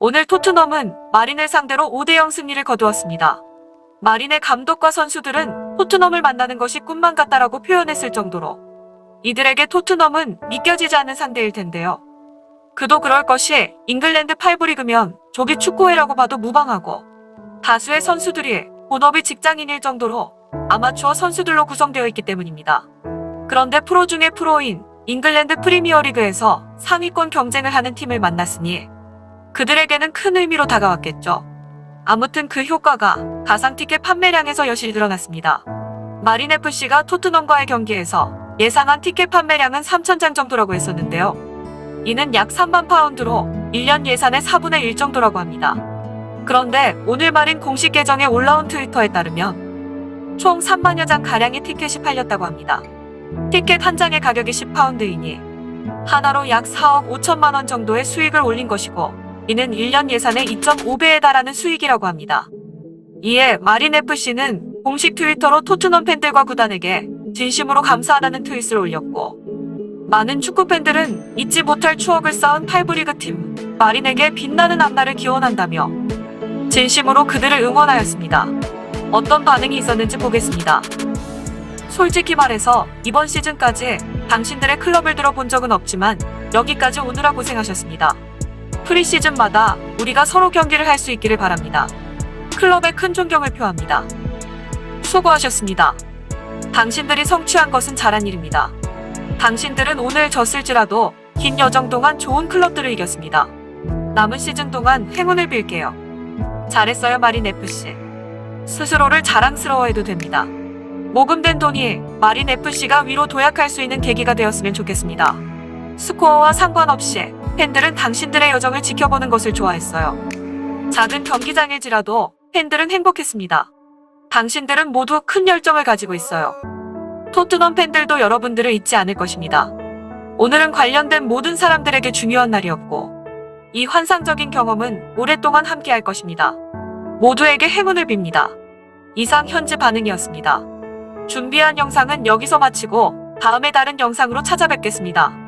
오늘 토트넘은 마린을 상대로 5대0 승리를 거두었습니다. 마린의 감독과 선수들은 토트넘을 만나는 것이 꿈만 같다라고 표현했을 정도로 이들에게 토트넘은 믿겨지지 않는 상대일 텐데요. 그도 그럴 것이 잉글랜드 8부 리그면 조기 축구회라고 봐도 무방하고 다수의 선수들이 본업이 직장인일 정도로 아마추어 선수들로 구성되어 있기 때문입니다. 그런데 프로 중에 프로인 잉글랜드 프리미어 리그에서 상위권 경쟁을 하는 팀을 만났으니 그들에게는 큰 의미로 다가왔겠죠. 아무튼 그 효과가 가상 티켓 판매량에서 여실히 드러났습니다. 마린 FC가 토트넘과의 경기에서 예상한 티켓 판매량은 3,000장 정도라고 했었는데요. 이는 약 3만 파운드로 1년 예산의 4분의 1 정도라고 합니다. 그런데 오늘 마린 공식 계정에 올라온 트위터에 따르면 총 3만여 장 가량의 티켓이 팔렸다고 합니다. 티켓 한 장의 가격이 10파운드이니 하나로 약 4억 5천만 원 정도의 수익을 올린 것이고 이는 1년 예산의 2.5배에 달하는 수익이라고 합니다. 이에 마린 FC는 공식 트위터로 토트넘 팬들과 구단에게 진심으로 감사하다는 트윗을 올렸고 많은 축구 팬들은 잊지 못할 추억을 쌓은 8부 리그 팀 마린에게 빛나는 앞날을 기원한다며 진심으로 그들을 응원하였습니다. 어떤 반응이 있었는지 보겠습니다. 솔직히 말해서 이번 시즌까지 당신들의 클럽을 들어본 적은 없지만 여기까지 오느라 고생하셨습니다. 프리시즌마다 우리가 서로 경기를 할 수 있기를 바랍니다. 클럽에 큰 존경을 표합니다. 수고하셨습니다. 당신들이 성취한 것은 잘한 일입니다. 당신들은 오늘 졌을지라도 긴 여정 동안 좋은 클럽들을 이겼습니다. 남은 시즌 동안 행운을 빌게요. 잘했어요, 마린 FC. 스스로를 자랑스러워해도 됩니다. 모금된 돈이 마린 FC가 위로 도약할 수 있는 계기가 되었으면 좋겠습니다. 스코어와 상관없이 팬들은 당신들의 여정을 지켜보는 것을 좋아했어요. 작은 경기장일지라도 팬들은 행복했습니다. 당신들은 모두 큰 열정을 가지고 있어요. 토트넘 팬들도 여러분들을 잊지 않을 것입니다. 오늘은 관련된 모든 사람들에게 중요한 날이었고, 이 환상적인 경험은 오랫동안 함께 할 것입니다. 모두에게 행운을 빕니다. 이상 현지 반응이었습니다. 준비한 영상은 여기서 마치고 다음에 다른 영상으로 찾아뵙겠습니다.